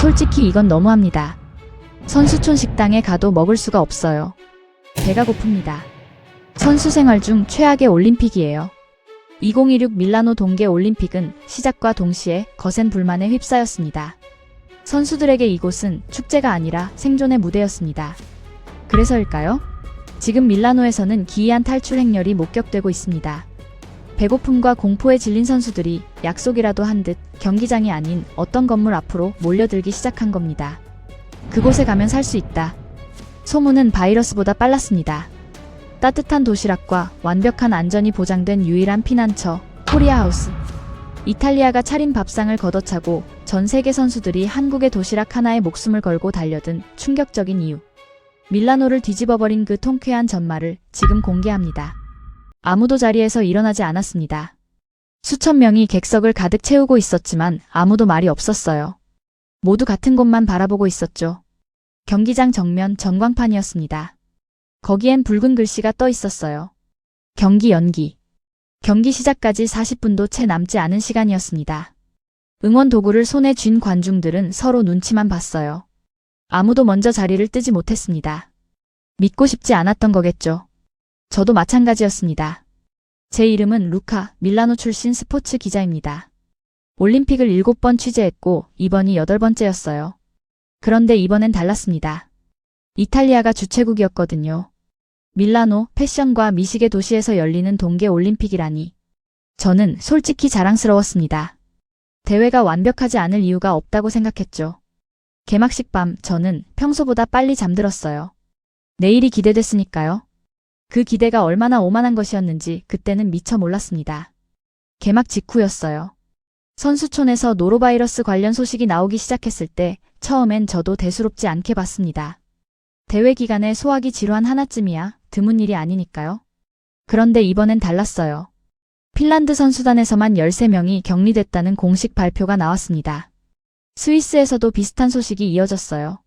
솔직히 이건 너무합니다. 선수촌 식당에 가도 먹을 수가 없어요. 배가 고픕니다. 선수 생활 중 최악의 올림픽이에요. 2016 밀라노 동계 올림픽은 시작과 동시에 거센 불만에 휩싸였습니다. 선수들에게 이곳은 축제가 아니라 생존의 무대였습니다. 그래서일까요? 지금 밀라노에서는 기이한 탈출 행렬이 목격되고 있습니다. 배고픔과 공포에 질린 선수들이 약속이라도 한 듯 경기장이 아닌 어떤 건물 앞으로 몰려들기 시작한 겁니다. 그곳에 가면 살 수 있다. 소문은 바이러스보다 빨랐습니다. 따뜻한 도시락과 완벽한 안전이 보장된 유일한 피난처, 코리아하우스. 이탈리아가 차린 밥상을 걷어차고 전 세계 선수들이 한국의 도시락 하나에 목숨을 걸고 달려든 충격적인 이유. 밀라노를 뒤집어버린 그 통쾌한 전말을 지금 공개합니다. 아무도 자리에서 일어나지 않았습니다. 수천 명이 객석을 가득 채우고 있었지만 아무도 말이 없었어요. 모두 같은 곳만 바라보고 있었죠. 경기장 정면 전광판이었습니다. 거기엔 붉은 글씨가 떠 있었어요. 경기 연기. 경기 시작까지 40분도 채 남지 않은 시간이었습니다. 응원 도구를 손에 쥔 관중들은 서로 눈치만 봤어요. 아무도 먼저 자리를 뜨지 못했습니다. 믿고 싶지 않았던 거겠죠. 저도 마찬가지였습니다. 제 이름은 루카, 밀라노 출신 스포츠 기자입니다. 올림픽을 7번 취재했고 이번이 8번째였어요. 그런데 이번엔 달랐습니다. 이탈리아가 주최국이었거든요. 밀라노, 패션과 미식의 도시에서 열리는 동계 올림픽이라니. 저는 솔직히 자랑스러웠습니다. 대회가 완벽하지 않을 이유가 없다고 생각했죠. 개막식 밤 저는 평소보다 빨리 잠들었어요. 내일이 기대됐으니까요. 그 기대가 얼마나 오만한 것이었는지 그때는 미처 몰랐습니다. 개막 직후였어요. 선수촌에서 노로바이러스 관련 소식이 나오기 시작했을 때 처음엔 저도 대수롭지 않게 봤습니다. 대회 기간에 소화기 질환 하나쯤이야 드문 일이 아니니까요. 그런데 이번엔 달랐어요. 핀란드 선수단에서만 13명이 격리됐다는 공식 발표가 나왔습니다. 스위스에서도 비슷한 소식이 이어졌어요.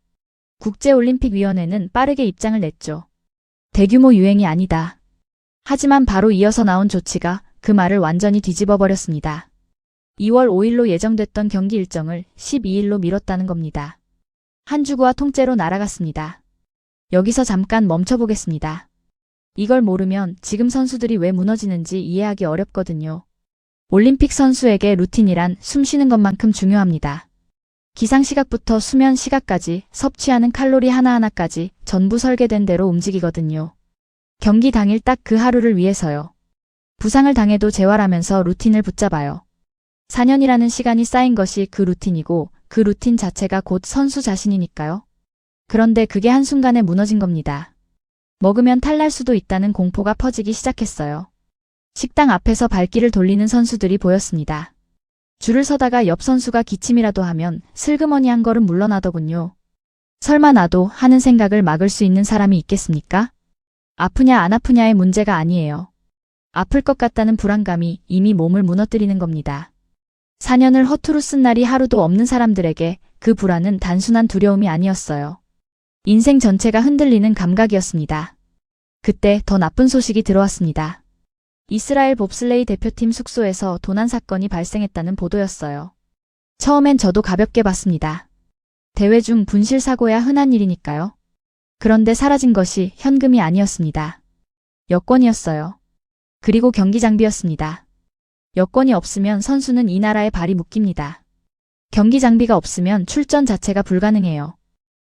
국제올림픽위원회는 빠르게 입장을 냈죠. 대규모 유행이 아니다. 하지만 바로 이어서 나온 조치가 그 말을 완전히 뒤집어 버렸습니다. 2월 5일로 예정됐던 경기 일정을 12일로 미뤘다는 겁니다. 한 주구와 통째로 날아갔습니다. 여기서 잠깐 멈춰보겠습니다. 이걸 모르면 지금 선수들이 왜 무너지는지 이해하기 어렵거든요. 올림픽 선수에게 루틴이란 숨 쉬는 것만큼 중요합니다. 기상 시각부터 수면 시각까지 섭취하는 칼로리 하나하나까지 전부 설계된 대로 움직이거든요. 경기 당일 딱 그 하루를 위해서요. 부상을 당해도 재활하면서 루틴을 붙잡아요. 4년이라는 시간이 쌓인 것이 그 루틴이고 그 루틴 자체가 곧 선수 자신이니까요. 그런데 그게 한순간에 무너진 겁니다. 먹으면 탈날 수도 있다는 공포가 퍼지기 시작했어요. 식당 앞에서 발길을 돌리는 선수들이 보였습니다. 줄을 서다가 옆 선수가 기침이라도 하면 슬그머니 한 걸음 물러나더군요. 설마 나도 하는 생각을 막을 수 있는 사람이 있겠습니까? 아프냐 안 아프냐의 문제가 아니에요. 아플 것 같다는 불안감이 이미 몸을 무너뜨리는 겁니다. 4년을 허투루 쓴 날이 하루도 없는 사람들에게 그 불안은 단순한 두려움이 아니었어요. 인생 전체가 흔들리는 감각이었습니다. 그때 더 나쁜 소식이 들어왔습니다. 이스라엘 봅슬레이 대표팀 숙소에서 도난 사건이 발생했다는 보도였어요. 처음엔 저도 가볍게 봤습니다. 대회 중 분실 사고야 흔한 일이니까요. 그런데 사라진 것이 현금이 아니었습니다. 여권이었어요. 그리고 경기 장비였습니다. 여권이 없으면 선수는 이 나라에 발이 묶입니다. 경기 장비가 없으면 출전 자체가 불가능해요.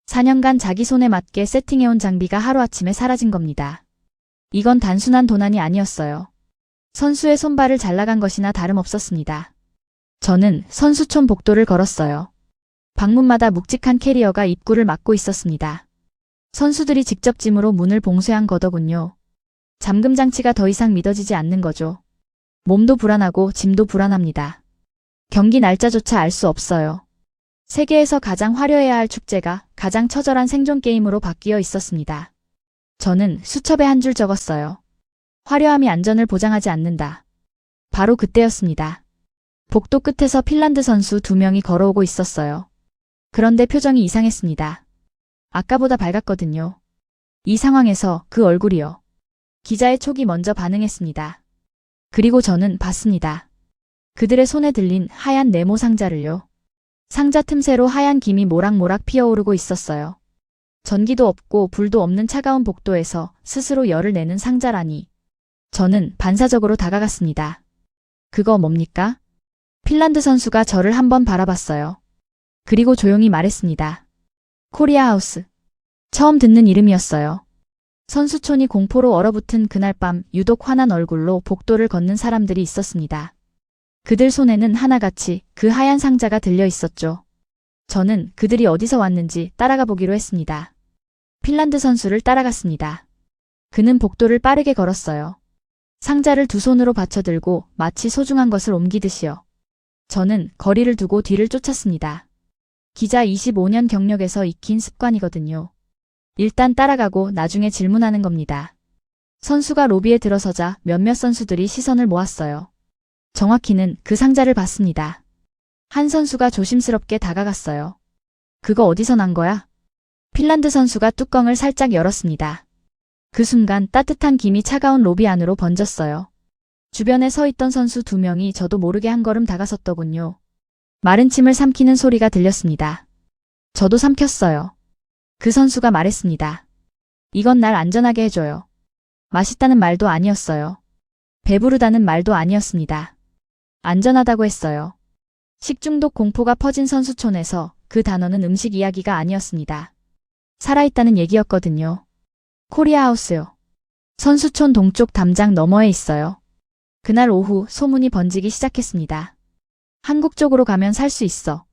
4년간 자기 손에 맞게 세팅해온 장비가 하루아침에 사라진 겁니다. 이건 단순한 도난이 아니었어요. 선수의 손발을 잘라간 것이나 다름없었습니다. 저는 선수촌 복도를 걸었어요. 방문마다 묵직한 캐리어가 입구를 막고 있었습니다. 선수들이 직접 짐으로 문을 봉쇄한 거더군요. 잠금 장치가 더 이상 믿어지지 않는 거죠. 몸도 불안하고 짐도 불안합니다. 경기 날짜조차 알 수 없어요. 세계에서 가장 화려해야 할 축제가 가장 처절한 생존 게임으로 바뀌어 있었습니다. 저는 수첩에 한 줄 적었어요. 화려함이 안전을 보장하지 않는다. 바로 그때였습니다. 복도 끝에서 핀란드 선수 두 명이 걸어오고 있었어요. 그런데 표정이 이상했습니다. 아까보다 밝았거든요. 이 상황에서 그 얼굴이요. 기자의 촉이 먼저 반응했습니다. 그리고 저는 봤습니다. 그들의 손에 들린 하얀 네모 상자를요. 상자 틈새로 하얀 김이 모락모락 피어오르고 있었어요. 전기도 없고 불도 없는 차가운 복도에서 스스로 열을 내는 상자라니. 저는 반사적으로 다가갔습니다. 그거 뭡니까? 핀란드 선수가 저를 한번 바라봤어요. 그리고 조용히 말했습니다. 코리아 하우스. 처음 듣는 이름이었어요. 선수촌이 공포로 얼어붙은 그날 밤 유독 환한 얼굴로 복도를 걷는 사람들이 있었습니다. 그들 손에는 하나같이 그 하얀 상자가 들려 있었죠. 저는 그들이 어디서 왔는지 따라가 보기로 했습니다. 핀란드 선수를 따라갔습니다. 그는 복도를 빠르게 걸었어요. 상자를 두 손으로 받쳐들고 마치 소중한 것을 옮기듯이요. 저는 거리를 두고 뒤를 쫓았습니다. 기자 25년 경력에서 익힌 습관이거든요. 일단 따라가고 나중에 질문하는 겁니다. 선수가 로비에 들어서자 몇몇 선수들이 시선을 모았어요. 정확히는 그 상자를 봤습니다. 한 선수가 조심스럽게 다가갔어요. 그거 어디서 난 거야? 핀란드 선수가 뚜껑을 살짝 열었습니다. 그 순간 따뜻한 김이 차가운 로비 안으로 번졌어요. 주변에 서 있던 선수 두 명이 저도 모르게 한 걸음 다가섰더군요. 마른 침을 삼키는 소리가 들렸습니다. 저도 삼켰어요. 그 선수가 말했습니다. 이건 날 안전하게 해줘요. 맛있다는 말도 아니었어요. 배부르다는 말도 아니었습니다. 안전하다고 했어요. 식중독 공포가 퍼진 선수촌에서 그 단어는 음식 이야기가 아니었습니다. 살아있다는 얘기였거든요. 코리아 하우스요. 선수촌 동쪽 담장 너머에 있어요. 그날 오후 소문이 번지기 시작했습니다. 한국 쪽으로 가면 살 수 있어.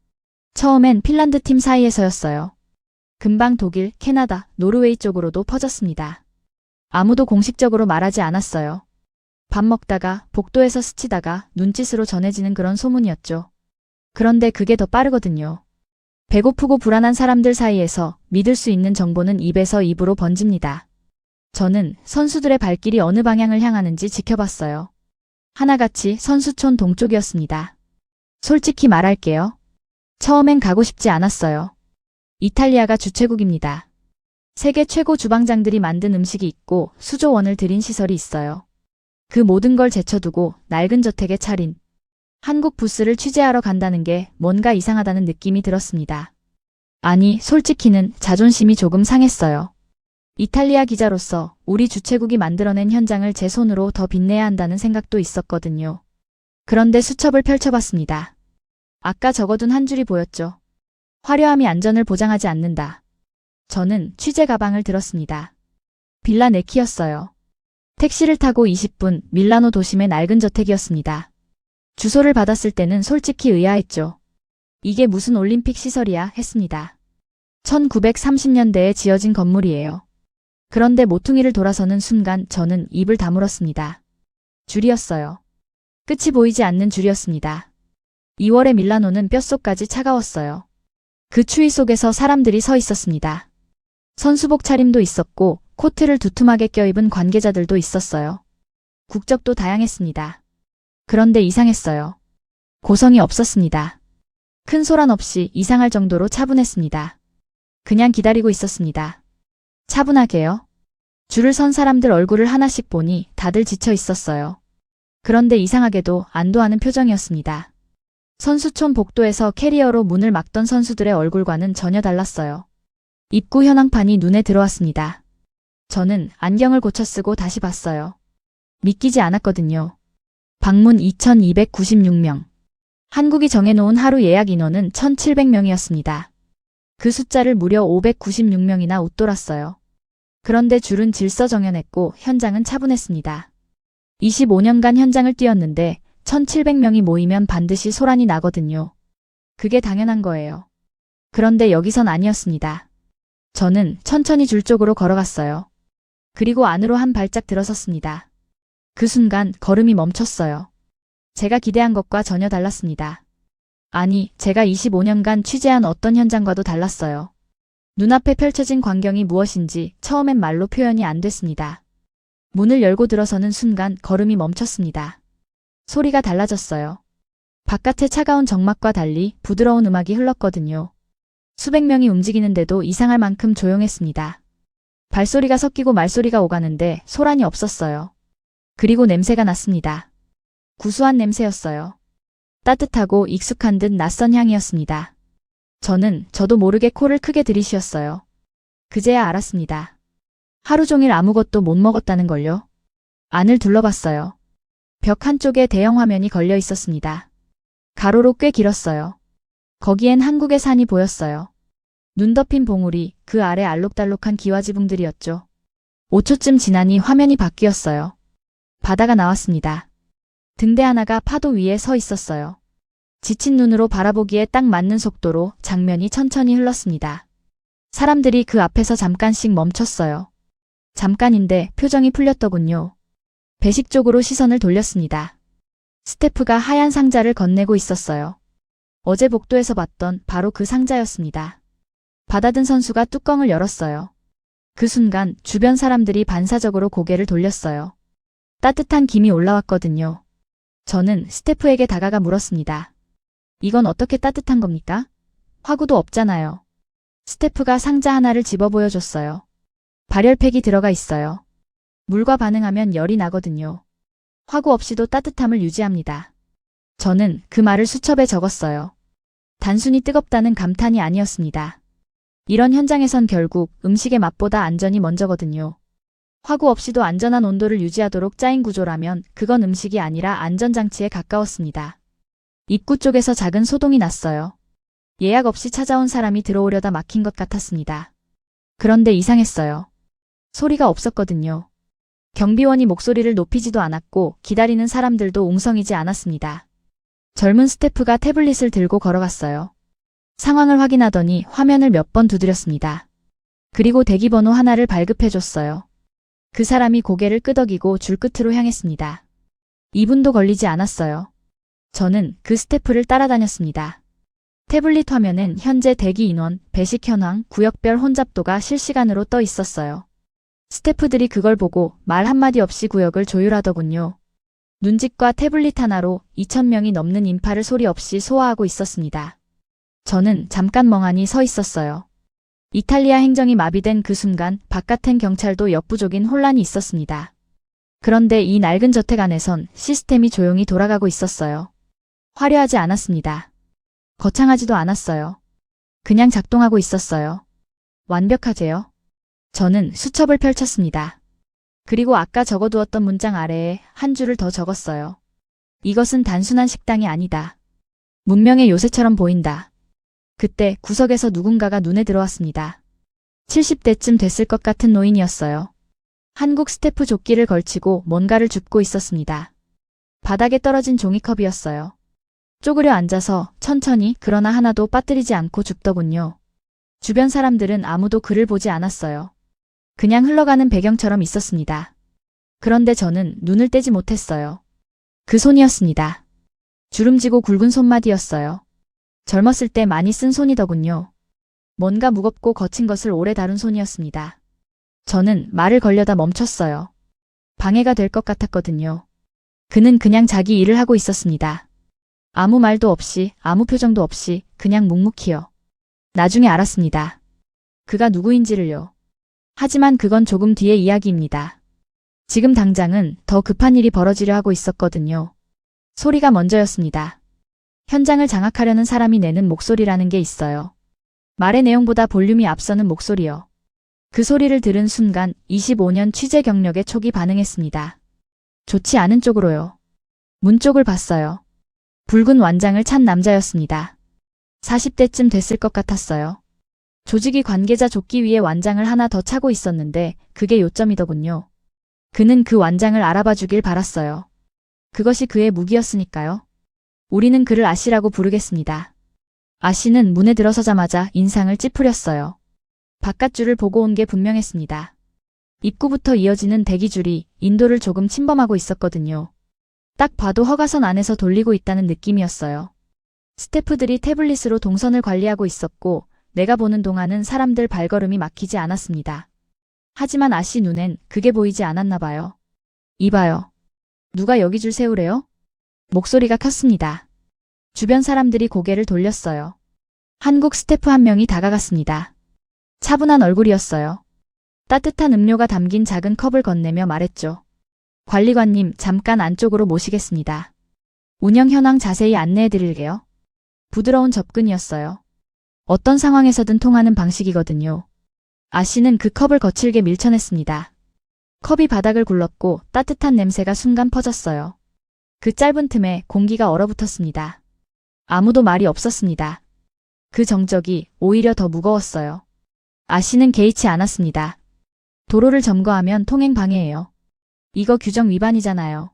처음엔 핀란드 팀 사이에서였어요. 금방 독일, 캐나다, 노르웨이 쪽으로도 퍼졌습니다. 아무도 공식적으로 말하지 않았어요. 밥 먹다가 복도에서 스치다가 눈짓으로 전해지는 그런 소문이었죠. 그런데 그게 더 빠르거든요. 배고프고 불안한 사람들 사이에서 믿을 수 있는 정보는 입에서 입으로 번집니다. 저는 선수들의 발길이 어느 방향을 향하는지 지켜봤어요. 하나같이 선수촌 동쪽이었습니다. 솔직히 말할게요. 처음엔 가고 싶지 않았어요. 이탈리아가 주최국입니다. 세계 최고 주방장들이 만든 음식이 있고 수조 원을 들인 시설이 있어요. 그 모든 걸 제쳐두고 낡은 저택에 차린 한국 부스를 취재하러 간다는 게 뭔가 이상하다는 느낌이 들었습니다. 아니, 솔직히는 자존심이 조금 상했어요. 이탈리아 기자로서 우리 주최국이 만들어낸 현장을 제 손으로 더 빛내야 한다는 생각도 있었거든요. 그런데 수첩을 펼쳐봤습니다. 아까 적어둔 한 줄이 보였죠. 화려함이 안전을 보장하지 않는다. 저는 취재 가방을 들었습니다. 빌라 네키였어요. 택시를 타고 20분 밀라노 도심의 낡은 저택이었습니다. 주소를 받았을 때는 솔직히 의아했죠. 이게 무슨 올림픽 시설이야 했습니다. 1930년대에 지어진 건물이에요. 그런데 모퉁이를 돌아서는 순간 저는 입을 다물었습니다. 줄이었어요. 끝이 보이지 않는 줄이었습니다. 2월의 밀라노는 뼛속까지 차가웠어요. 그 추위 속에서 사람들이 서 있었습니다. 선수복 차림도 있었고 코트를 두툼하게 껴입은 관계자들도 있었어요. 국적도 다양했습니다. 그런데 이상했어요. 고성이 없었습니다. 큰 소란 없이 이상할 정도로 차분했습니다. 그냥 기다리고 있었습니다. 차분하게요. 줄을 선 사람들 얼굴을 하나씩 보니 다들 지쳐 있었어요. 그런데 이상하게도 안도하는 표정이었습니다. 선수촌 복도에서 캐리어로 문을 막던 선수들의 얼굴과는 전혀 달랐어요. 입구 현황판이 눈에 들어왔습니다. 저는 안경을 고쳐 쓰고 다시 봤어요. 믿기지 않았거든요. 방문 2296명. 한국이 정해놓은 하루 예약 인원은 1700명이었습니다. 그 숫자를 무려 596명이나 웃돌았어요. 그런데 줄은 질서정연했고 현장은 차분했습니다. 25년간 현장을 뛰었는데 1700명이 모이면 반드시 소란이 나거든요. 그게 당연한 거예요. 그런데 여기선 아니었습니다. 저는 천천히 줄 쪽으로 걸어갔어요. 그리고 안으로 한 발짝 들어섰습니다. 그 순간 걸음이 멈췄어요. 제가 기대한 것과 전혀 달랐습니다. 아니, 제가 25년간 취재한 어떤 현장과도 달랐어요. 눈앞에 펼쳐진 광경이 무엇인지 처음엔 말로 표현이 안 됐습니다. 문을 열고 들어서는 순간 걸음이 멈췄습니다. 소리가 달라졌어요. 바깥의 차가운 정막과 달리 부드러운 음악이 흘렀거든요. 수백 명이 움직이는데도 이상할 만큼 조용했습니다. 발소리가 섞이고 말소리가 오가는데 소란이 없었어요. 그리고 냄새가 났습니다. 구수한 냄새였어요. 따뜻하고 익숙한 듯 낯선 향이었습니다. 저는 저도 모르게 코를 크게 들이쉬었어요. 그제야 알았습니다. 하루 종일 아무것도 못 먹었다는 걸요. 안을 둘러봤어요. 벽 한쪽에 대형 화면이 걸려 있었습니다. 가로로 꽤 길었어요. 거기엔 한국의 산이 보였어요. 눈 덮인 봉우리, 그 아래 알록달록한 기와지붕들이었죠. 5초쯤 지나니 화면이 바뀌었어요. 바다가 나왔습니다. 등대 하나가 파도 위에 서 있었어요. 지친 눈으로 바라보기에 딱 맞는 속도로 장면이 천천히 흘렀습니다. 사람들이 그 앞에서 잠깐씩 멈췄어요. 잠깐인데 표정이 풀렸더군요. 배식 쪽으로 시선을 돌렸습니다. 스태프가 하얀 상자를 건네고 있었어요. 어제 복도에서 봤던 바로 그 상자였습니다. 받아든 선수가 뚜껑을 열었어요. 그 순간 주변 사람들이 반사적으로 고개를 돌렸어요. 따뜻한 김이 올라왔거든요. 저는 스태프에게 다가가 물었습니다. 이건 어떻게 따뜻한 겁니까? 화구도 없잖아요. 스태프가 상자 하나를 집어 보여줬어요. 발열팩이 들어가 있어요. 물과 반응하면 열이 나거든요. 화구 없이도 따뜻함을 유지합니다. 저는 그 말을 수첩에 적었어요. 단순히 뜨겁다는 감탄이 아니었습니다. 이런 현장에선 결국 음식의 맛보다 안전이 먼저거든요. 화구 없이도 안전한 온도를 유지하도록 짜인 구조라면 그건 음식이 아니라 안전장치에 가까웠습니다. 입구 쪽에서 작은 소동이 났어요. 예약 없이 찾아온 사람이 들어오려다 막힌 것 같았습니다. 그런데 이상했어요. 소리가 없었거든요. 경비원이 목소리를 높이지도 않았고 기다리는 사람들도 웅성이지 않았습니다. 젊은 스태프가 태블릿을 들고 걸어갔어요. 상황을 확인하더니 화면을 몇 번 두드렸습니다. 그리고 대기번호 하나를 발급해줬어요. 그 사람이 고개를 끄덕이고 줄 끝으로 향했습니다. 2분도 걸리지 않았어요. 저는 그 스태프를 따라다녔습니다. 태블릿 화면엔 현재 대기 인원, 배식 현황, 구역별 혼잡도가 실시간으로 떠 있었어요. 스태프들이 그걸 보고 말 한마디 없이 구역을 조율하더군요. 눈짓과 태블릿 하나로 2,000명이 넘는 인파를 소리 없이 소화하고 있었습니다. 저는 잠깐 멍하니 서 있었어요. 이탈리아 행정이 마비된 그 순간 바깥엔 경찰도 역부족인 혼란이 있었습니다. 그런데 이 낡은 저택 안에선 시스템이 조용히 돌아가고 있었어요. 화려하지 않았습니다. 거창하지도 않았어요. 그냥 작동하고 있었어요. 완벽하게요. 저는 수첩을 펼쳤습니다. 그리고 아까 적어두었던 문장 아래에 한 줄을 더 적었어요. 이것은 단순한 식당이 아니다. 문명의 요새처럼 보인다. 그때 구석에서 누군가가 눈에 들어왔습니다. 70대쯤 됐을 것 같은 노인이었어요. 한국 스태프 조끼를 걸치고 뭔가를 줍고 있었습니다. 바닥에 떨어진 종이컵이었어요. 쪼그려 앉아서 천천히 그러나 하나도 빠뜨리지 않고 줍더군요. 주변 사람들은 아무도 그를 보지 않았어요. 그냥 흘러가는 배경처럼 있었습니다. 그런데 저는 눈을 떼지 못했어요. 그 손이었습니다. 주름지고 굵은 손마디였어요. 젊었을 때 많이 쓴 손이더군요. 뭔가 무겁고 거친 것을 오래 다룬 손이었습니다. 저는 말을 걸려다 멈췄어요. 방해가 될 것 같았거든요. 그는 그냥 자기 일을 하고 있었습니다. 아무 말도 없이, 아무 표정도 없이, 그냥 묵묵히요. 나중에 알았습니다. 그가 누구인지를요. 하지만 그건 조금 뒤의 이야기입니다. 지금 당장은 더 급한 일이 벌어지려 하고 있었거든요. 소리가 먼저였습니다. 현장을 장악하려는 사람이 내는 목소리라는 게 있어요. 말의 내용보다 볼륨이 앞서는 목소리요. 그 소리를 들은 순간 25년 취재 경력에 촉이 반응했습니다. 좋지 않은 쪽으로요. 문 쪽을 봤어요. 붉은 완장을 찬 남자였습니다. 40대쯤 됐을 것 같았어요. 조직이 관계자 조끼 위에 완장을 하나 더 차고 있었는데 그게 요점이더군요. 그는 그 완장을 알아봐 주길 바랐어요. 그것이 그의 무기였으니까요. 우리는 그를 아씨라고 부르겠습니다. 아씨는 문에 들어서자마자 인상을 찌푸렸어요. 바깥줄을 보고 온 게 분명했습니다. 입구부터 이어지는 대기줄이 인도를 조금 침범하고 있었거든요. 딱 봐도 허가선 안에서 돌리고 있다는 느낌이었어요. 스태프들이 태블릿으로 동선을 관리하고 있었고 내가 보는 동안은 사람들 발걸음이 막히지 않았습니다. 하지만 아씨 눈엔 그게 보이지 않았나 봐요. 이봐요. 누가 여기 줄 세우래요? 목소리가 컸습니다. 주변 사람들이 고개를 돌렸어요. 한국 스태프 한 명이 다가갔습니다. 차분한 얼굴이었어요. 따뜻한 음료가 담긴 작은 컵을 건네며 말했죠. 관리관님, 잠깐 안쪽으로 모시겠습니다. 운영 현황 자세히 안내해 드릴게요. 부드러운 접근이었어요. 어떤 상황에서든 통하는 방식이거든요. 아 씨는 그 컵을 거칠게 밀쳐냈습니다. 컵이 바닥을 굴렀고 따뜻한 냄새가 순간 퍼졌어요. 그 짧은 틈에 공기가 얼어붙었습니다. 아무도 말이 없었습니다. 그 정적이 오히려 더 무거웠어요. 아 씨는 개의치 않았습니다. 도로를 점거하면 통행 방해예요. 이거 규정 위반이잖아요.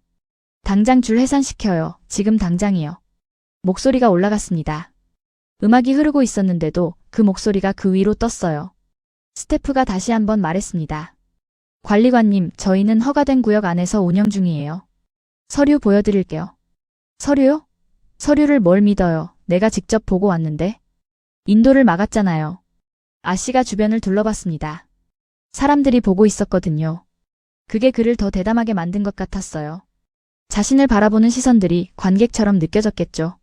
당장 줄 해산시켜요. 지금 당장이요. 목소리가 올라갔습니다. 음악이 흐르고 있었는데도 그 목소리가 그 위로 떴어요. 스태프가 다시 한번 말했습니다. 관리관님, 저희는 허가된 구역 안에서 운영 중이에요. 서류 보여드릴게요. 서류요? 서류를 뭘 믿어요? 내가 직접 보고 왔는데. 인도를 막았잖아요. 아씨가 주변을 둘러봤습니다. 사람들이 보고 있었거든요. 그게 그를 더 대담하게 만든 것 같았어요. 자신을 바라보는 시선들이 관객처럼 느껴졌겠죠.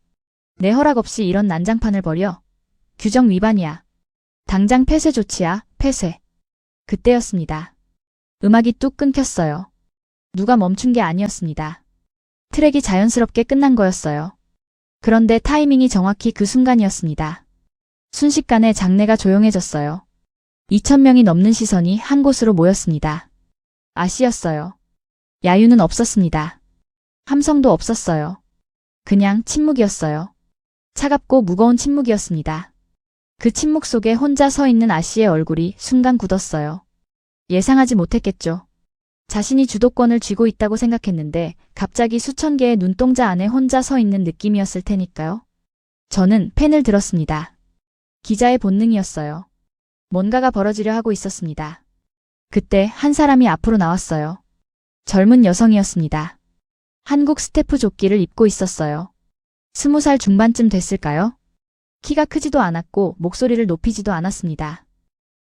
내 허락 없이 이런 난장판을 벌여. 규정 위반이야. 당장 폐쇄 조치야, 폐쇄. 그때였습니다. 음악이 뚝 끊겼어요. 누가 멈춘 게 아니었습니다. 트랙이 자연스럽게 끝난 거였어요. 그런데 타이밍이 정확히 그 순간이었습니다. 순식간에 장내가 조용해졌어요. 2천명이 넘는 시선이 한 곳으로 모였습니다. 아시였어요. 야유는 없었습니다. 함성도 없었어요. 그냥 침묵이었어요. 차갑고 무거운 침묵이었습니다. 그 침묵 속에 혼자 서 있는 아씨의 얼굴이 순간 굳었어요. 예상하지 못했겠죠. 자신이 주도권을 쥐고 있다고 생각했는데 갑자기 수천 개의 눈동자 안에 혼자 서 있는 느낌이었을 테니까요. 저는 펜을 들었습니다. 기자의 본능이었어요. 뭔가가 벌어지려 하고 있었습니다. 그때 한 사람이 앞으로 나왔어요. 젊은 여성이었습니다. 한국 스태프 조끼를 입고 있었어요. 스무 살 중반쯤 됐을까요? 키가 크지도 않았고 목소리를 높이지도 않았습니다.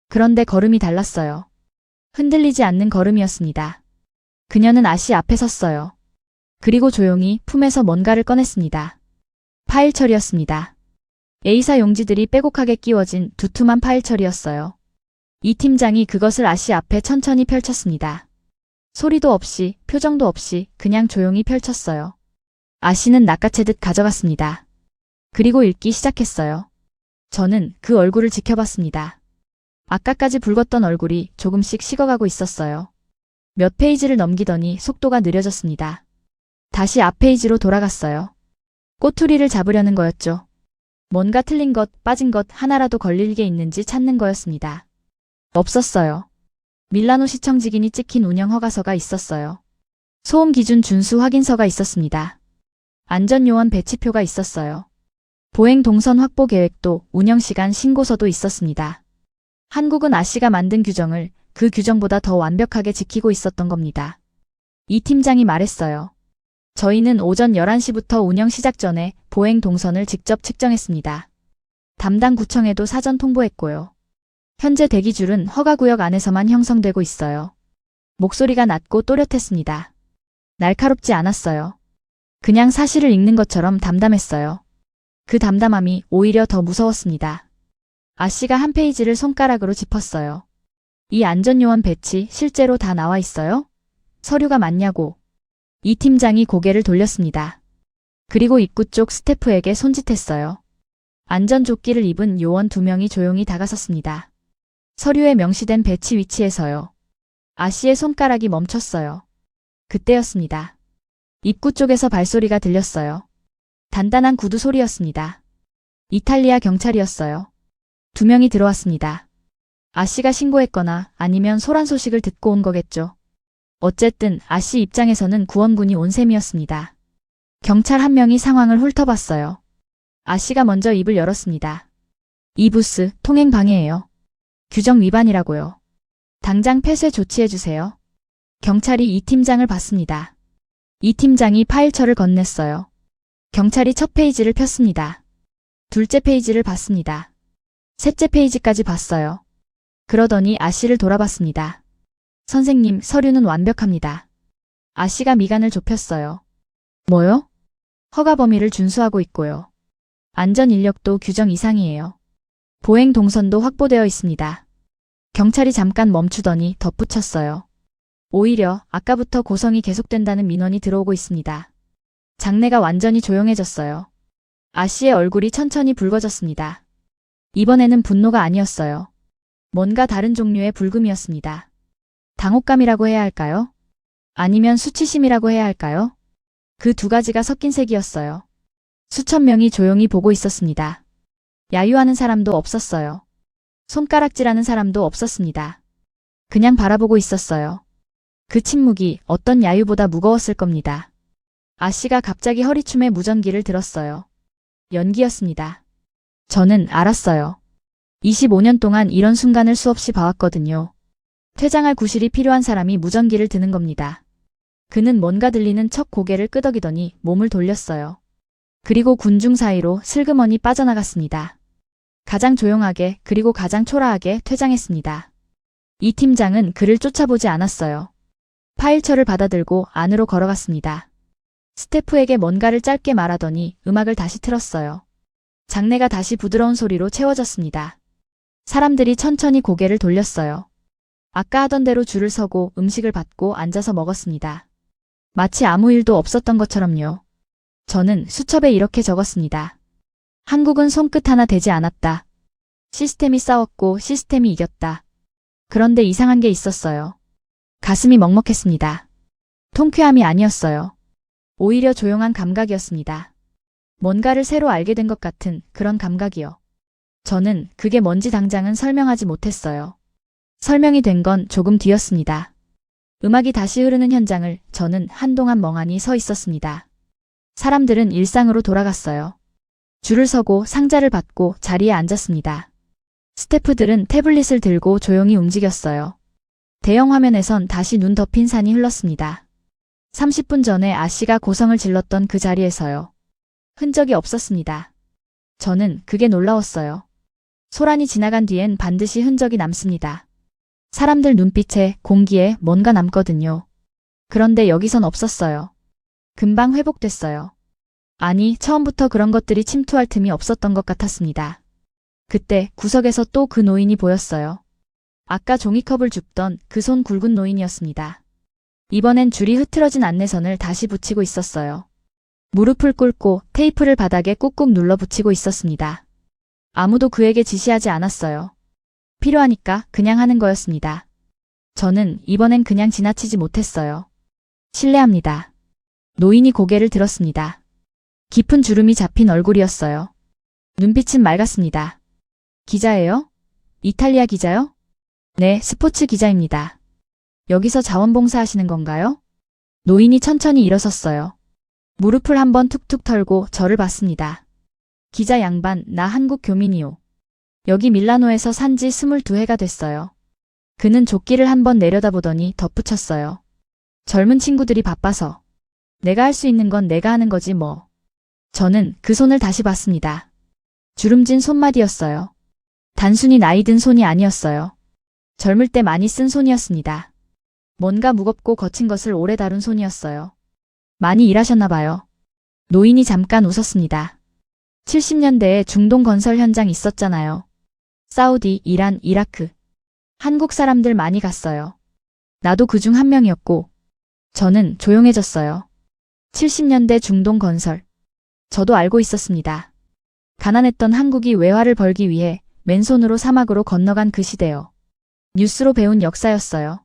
그런데 걸음이 달랐어요. 흔들리지 않는 걸음이었습니다. 그녀는 아씨 앞에 섰어요. 그리고 조용히 품에서 뭔가를 꺼냈습니다. 파일철이었습니다. A사 용지들이 빼곡하게 끼워진 두툼한 파일철이었어요. 이 팀장이 그것을 아씨 앞에 천천히 펼쳤습니다. 소리도 없이, 표정도 없이 그냥 조용히 펼쳤어요. 아씨는 낚아채듯 가져갔습니다. 그리고 읽기 시작했어요. 저는 그 얼굴을 지켜봤습니다. 아까까지 붉었던 얼굴이 조금씩 식어가고 있었어요. 몇 페이지를 넘기더니 속도가 느려졌습니다. 다시 앞 페이지로 돌아갔어요. 꼬투리를 잡으려는 거였죠. 뭔가 틀린 것, 빠진 것 하나라도 걸릴 게 있는지 찾는 거였습니다. 없었어요. 밀라노 시청 직인이 찍힌 운영 허가서가 있었어요. 소음 기준 준수 확인서가 있었습니다. 안전요원 배치표가 있었어요. 보행 동선 확보 계획도 운영 시간 신고서도 있었습니다. 한국은 아씨가 만든 규정을 그 규정보다 더 완벽하게 지키고 있었던 겁니다. 이 팀장이 말했어요. 저희는 오전 11시부터 운영 시작 전에 보행 동선을 직접 측정했습니다. 담당 구청에도 사전 통보했고요. 현재 대기줄은 허가구역 안에서만 형성되고 있어요. 목소리가 낮고 또렷했습니다. 날카롭지 않았어요. 그냥 사실을 읽는 것처럼 담담했어요. 그 담담함이 오히려 더 무서웠습니다. 아씨가 한 페이지를 손가락으로 짚었어요. 이 안전요원 배치 실제로 다 나와 있어요? 서류가 맞냐고. 이 팀장이 고개를 돌렸습니다. 그리고 입구 쪽 스태프에게 손짓했어요. 안전조끼를 입은 요원 두 명이 조용히 다가섰습니다. 서류에 명시된 배치 위치에서요. 아씨의 손가락이 멈췄어요. 그때였습니다. 입구 쪽에서 발소리가 들렸어요. 단단한 구두 소리였습니다. 이탈리아 경찰이었어요. 두 명이 들어왔습니다. 아씨가 신고했거나 아니면 소란 소식을 듣고 온 거겠죠. 어쨌든 아씨 입장에서는 구원군이 온 셈이었습니다. 경찰 한 명이 상황을 훑어봤어요. 아씨가 먼저 입을 열었습니다. 이 부스 통행 방해예요. 규정 위반이라고요. 당장 폐쇄 조치해주세요. 경찰이 이 팀장을 봤습니다. 이 팀장이 파일처를 건넸어요. 경찰이 첫 페이지를 폈습니다. 둘째 페이지를 봤습니다. 셋째 페이지까지 봤어요. 그러더니 아씨를 돌아봤습니다. 선생님, 서류는 완벽합니다. 아씨가 미간을 좁혔어요. 뭐요? 허가 범위를 준수하고 있고요. 안전 인력도 규정 이상이에요. 보행 동선도 확보되어 있습니다. 경찰이 잠깐 멈추더니 덧붙였어요. 오히려 아까부터 고성이 계속된다는 민원이 들어오고 있습니다. 장내가 완전히 조용해졌어요. 아씨의 얼굴이 천천히 붉어졌습니다. 이번에는 분노가 아니었어요. 뭔가 다른 종류의 불금이었습니다. 당혹감이라고 해야 할까요? 아니면 수치심이라고 해야 할까요? 그 두 가지가 섞인 색이었어요. 수천 명이 조용히 보고 있었습니다. 야유하는 사람도 없었어요. 손가락질하는 사람도 없었습니다. 그냥 바라보고 있었어요. 그 침묵이 어떤 야유보다 무거웠을 겁니다. 아씨가 갑자기 허리춤에 무전기를 들었어요. 연기였습니다. 저는 알았어요. 25년 동안 이런 순간을 수없이 봐왔거든요. 퇴장할 구실이 필요한 사람이 무전기를 드는 겁니다. 그는 뭔가 들리는 척 고개를 끄덕이더니 몸을 돌렸어요. 그리고 군중 사이로 슬그머니 빠져나갔습니다. 가장 조용하게 그리고 가장 초라하게 퇴장했습니다. 이 팀장은 그를 쫓아보지 않았어요. 파일처를 받아들고 안으로 걸어갔습니다. 스태프에게 뭔가를 짧게 말하더니 음악을 다시 틀었어요. 장내가 다시 부드러운 소리로 채워졌습니다. 사람들이 천천히 고개를 돌렸어요. 아까 하던 대로 줄을 서고 음식을 받고 앉아서 먹었습니다. 마치 아무 일도 없었던 것처럼요. 저는 수첩에 이렇게 적었습니다. 한국은 손끝 하나 되지 않았다. 시스템이 싸웠고 시스템이 이겼다. 그런데 이상한 게 있었어요. 가슴이 먹먹했습니다. 통쾌함이 아니었어요. 오히려 조용한 감각이었습니다. 뭔가를 새로 알게 된 것 같은 그런 감각이요. 저는 그게 뭔지 당장은 설명하지 못했어요. 설명이 된 건 조금 뒤였습니다. 음악이 다시 흐르는 현장을 저는 한동안 멍하니 서 있었습니다. 사람들은 일상으로 돌아갔어요. 줄을 서고 상자를 받고 자리에 앉았습니다. 스태프들은 태블릿을 들고 조용히 움직였어요. 대형 화면에선 다시 눈 덮인 산이 흘렀습니다. 30분 전에 아씨가 고성을 질렀던 그 자리에서요. 흔적이 없었습니다. 저는 그게 놀라웠어요. 소란이 지나간 뒤엔 반드시 흔적이 남습니다. 사람들 눈빛에 공기에 뭔가 남거든요. 그런데 여기선 없었어요. 금방 회복됐어요. 아니, 처음부터 그런 것들이 침투할 틈이 없었던 것 같았습니다. 그때 구석에서 또 그 노인이 보였어요. 아까 종이컵을 줍던 그 손 굵은 노인이었습니다. 이번엔 줄이 흐트러진 안내선을 다시 붙이고 있었어요. 무릎을 꿇고 테이프를 바닥에 꾹꾹 눌러 붙이고 있었습니다. 아무도 그에게 지시하지 않았어요. 필요하니까 그냥 하는 거였습니다. 저는 이번엔 그냥 지나치지 못했어요. 실례합니다. 노인이 고개를 들었습니다. 깊은 주름이 잡힌 얼굴이었어요. 눈빛은 맑았습니다. 기자예요? 이탈리아 기자요? 네, 스포츠 기자입니다. 여기서 자원봉사 하시는 건가요? 노인이 천천히 일어섰어요. 무릎을 한번 툭툭 털고 저를 봤습니다. 기자 양반, 나 한국 교민이요. 여기 밀라노에서 산 지 22해가 됐어요. 그는 조끼를 한번 내려다보더니 덧붙였어요. 젊은 친구들이 바빠서. 내가 할 수 있는 건 내가 하는 거지 뭐. 저는 그 손을 다시 봤습니다. 주름진 손마디였어요. 단순히 나이 든 손이 아니었어요. 젊을 때 많이 쓴 손이었습니다. 뭔가 무겁고 거친 것을 오래 다룬 손이었어요. 많이 일하셨나 봐요. 노인이 잠깐 웃었습니다. 70년대에 중동 건설 현장 있었잖아요. 사우디, 이란, 이라크. 한국 사람들 많이 갔어요. 나도 그 중 한 명이었고, 저는 조용해졌어요. 70년대 중동 건설. 저도 알고 있었습니다. 가난했던 한국이 외화를 벌기 위해 맨손으로 사막으로 건너간 그 시대요. 뉴스로 배운 역사였어요.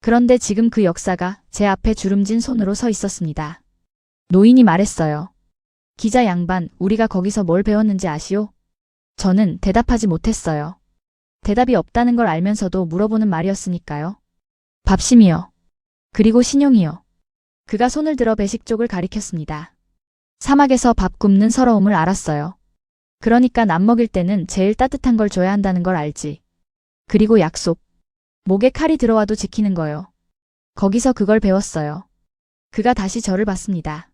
그런데 지금 그 역사가 제 앞에 주름진 손으로 서 있었습니다. 노인이 말했어요. 기자 양반, 우리가 거기서 뭘 배웠는지 아시오? 저는 대답하지 못했어요. 대답이 없다는 걸 알면서도 물어보는 말이었으니까요. 밥심이요. 그리고 신용이요. 그가 손을 들어 배식 쪽을 가리켰습니다. 사막에서 밥 굽는 서러움을 알았어요. 그러니까 남 먹일 때는 제일 따뜻한 걸 줘야 한다는 걸 알지. 그리고 약속. 목에 칼이 들어와도 지키는 거요. 거기서 그걸 배웠어요. 그가 다시 저를 봤습니다.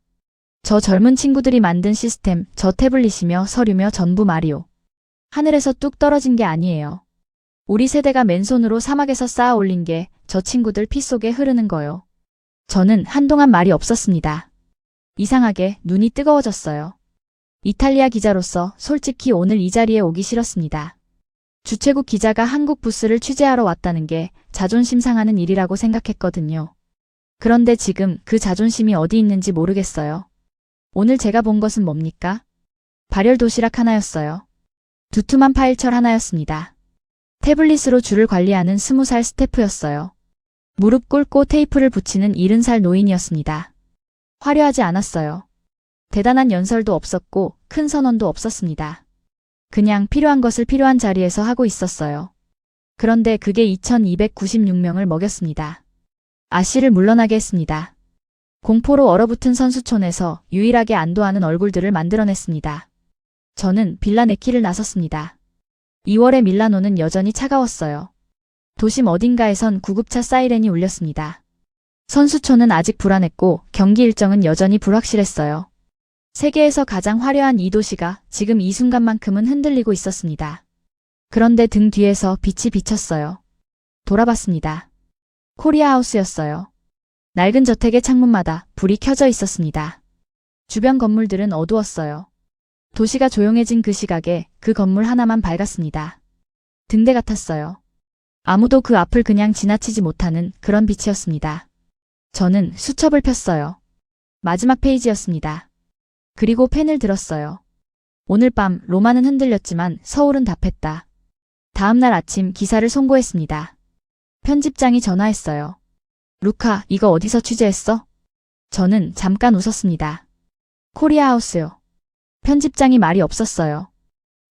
저 젊은 친구들이 만든 시스템, 저 태블릿이며 서류며 전부 말이오. 하늘에서 뚝 떨어진 게 아니에요. 우리 세대가 맨손으로 사막에서 쌓아 올린 게 저 친구들 피 속에 흐르는 거요. 저는 한동안 말이 없었습니다. 이상하게 눈이 뜨거워졌어요. 이탈리아 기자로서 솔직히 오늘 이 자리에 오기 싫었습니다. 주최국 기자가 한국 부스를 취재하러 왔다는 게 자존심 상하는 일이라고 생각했거든요. 그런데 지금 그 자존심이 어디 있는지 모르겠어요. 오늘 제가 본 것은 뭡니까? 발열 도시락 하나였어요. 두툼한 파일철 하나였습니다. 태블릿으로 줄을 관리하는 스무 살 스태프였어요. 무릎 꿇고 테이프를 붙이는 이른 살 노인이었습니다. 화려하지 않았어요. 대단한 연설도 없었고 큰 선언도 없었습니다. 그냥 필요한 것을 필요한 자리에서 하고 있었어요. 그런데 그게 2296명을 먹였습니다. 아씨를 물러나게 했습니다. 공포로 얼어붙은 선수촌에서 유일하게 안도하는 얼굴들을 만들어냈습니다. 저는 빌라네키를 나섰습니다. 2월의 밀라노는 여전히 차가웠어요. 도심 어딘가에선 구급차 사이렌이 울렸습니다. 선수촌은 아직 불안했고 경기 일정은 여전히 불확실했어요. 세계에서 가장 화려한 이 도시가 지금 이 순간만큼은 흔들리고 있었습니다. 그런데 등 뒤에서 빛이 비쳤어요. 돌아봤습니다. 코리아 하우스였어요. 낡은 저택의 창문마다 불이 켜져 있었습니다. 주변 건물들은 어두웠어요. 도시가 조용해진 그 시각에 그 건물 하나만 밝았습니다. 등대 같았어요. 아무도 그 앞을 그냥 지나치지 못하는 그런 빛이었습니다. 저는 수첩을 폈어요. 마지막 페이지였습니다. 그리고 펜을 들었어요. 오늘 밤 로마는 흔들렸지만 서울은 답했다. 다음 날 아침 기사를 송고했습니다. 편집장이 전화했어요. 루카, 이거 어디서 취재했어? 저는 잠깐 웃었습니다. 코리아 하우스요. 편집장이 말이 없었어요.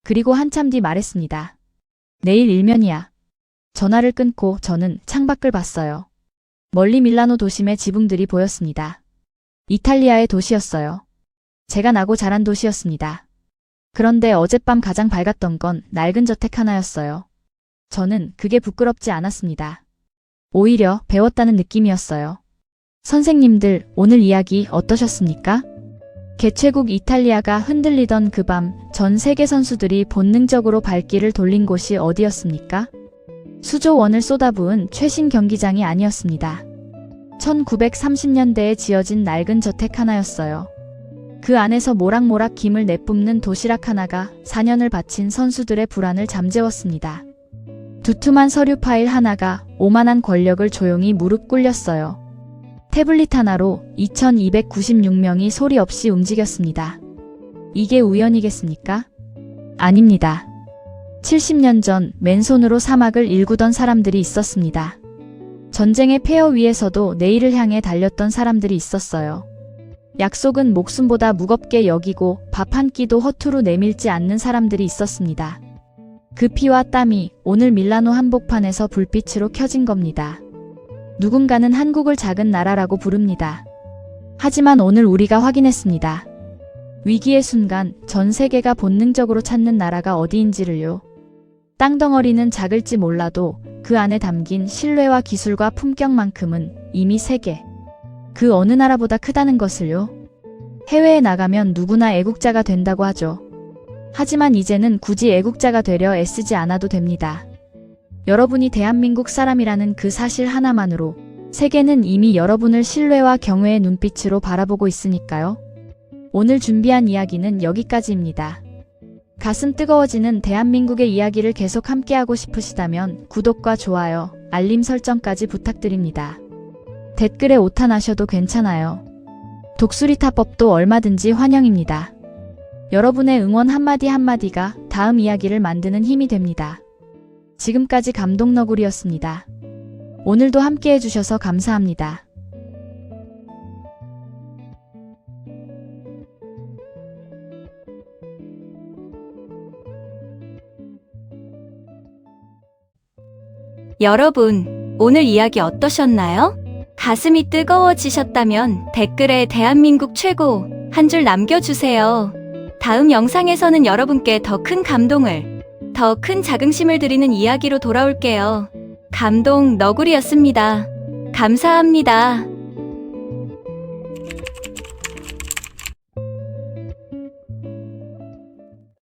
그리고 한참 뒤 말했습니다. 내일 일면이야. 전화를 끊고 저는 창밖을 봤어요. 멀리 밀라노 도심의 지붕들이 보였습니다. 이탈리아의 도시였어요. 제가 나고 자란 도시였습니다. 그런데 어젯밤 가장 밝았던 건 낡은 저택 하나였어요. 저는 그게 부끄럽지 않았습니다. 오히려 배웠다는 느낌이었어요. 선생님들, 오늘 이야기 어떠셨습니까? 개최국 이탈리아가 흔들리던 그 밤 전 세계 선수들이 본능적으로 발길을 돌린 곳이 어디였습니까? 수조 원을 쏟아부은 최신 경기장이 아니었습니다. 1930년대에 지어진 낡은 저택 하나였어요. 그 안에서 모락모락 김을 내뿜는 도시락 하나가 4년을 바친 선수들의 불안을 잠재웠습니다. 두툼한 서류 파일 하나가 오만한 권력을 조용히 무릎 꿇렸어요. 태블릿 하나로 2296명이 소리 없이 움직였습니다. 이게 우연이겠습니까? 아닙니다. 70년 전 맨손으로 사막을 일구던 사람들이 있었습니다. 전쟁의 폐허 위에서도 내일을 향해 달렸던 사람들이 있었어요. 약속은 목숨보다 무겁게 여기고 밥 한 끼도 허투루 내밀지 않는 사람들이 있었습니다. 그 피와 땀이 오늘 밀라노 한복판에서 불빛으로 켜진 겁니다. 누군가는 한국을 작은 나라라고 부릅니다. 하지만 오늘 우리가 확인했습니다. 위기의 순간 전 세계가 본능적으로 찾는 나라가 어디인지를요. 땅덩어리는 작을지 몰라도 그 안에 담긴 신뢰와 기술과 품격만큼은 이미 세계. 그 어느 나라보다 크다는 것을요. 해외에 나가면 누구나 애국자가 된다고 하죠. 하지만 이제는 굳이 애국자가 되려 애쓰지 않아도 됩니다. 여러분이 대한민국 사람이라는 그 사실 하나만으로 세계는 이미 여러분을 신뢰와 경외의 눈빛으로 바라보고 있으니까요. 오늘 준비한 이야기는 여기까지입니다. 가슴 뜨거워지는 대한민국의 이야기를 계속 함께하고 싶으시다면 구독과 좋아요, 알림 설정까지 부탁드립니다. 댓글에 오탄하셔도 괜찮아요. 독수리 타법도 얼마든지 환영입니다. 여러분의 응원 한마디 한마디가 다음 이야기를 만드는 힘이 됩니다. 지금까지 감동 너구리였습니다. 오늘도 함께 해 주셔서 감사합니다. 여러분, 오늘 이야기 어떠셨나요? 가슴이 뜨거워지셨다면 댓글에 대한민국 최고 한 줄 남겨주세요. 다음 영상에서는 여러분께 더 큰 감동을, 더 큰 자긍심을 드리는 이야기로 돌아올게요. 감동 너구리였습니다. 감사합니다.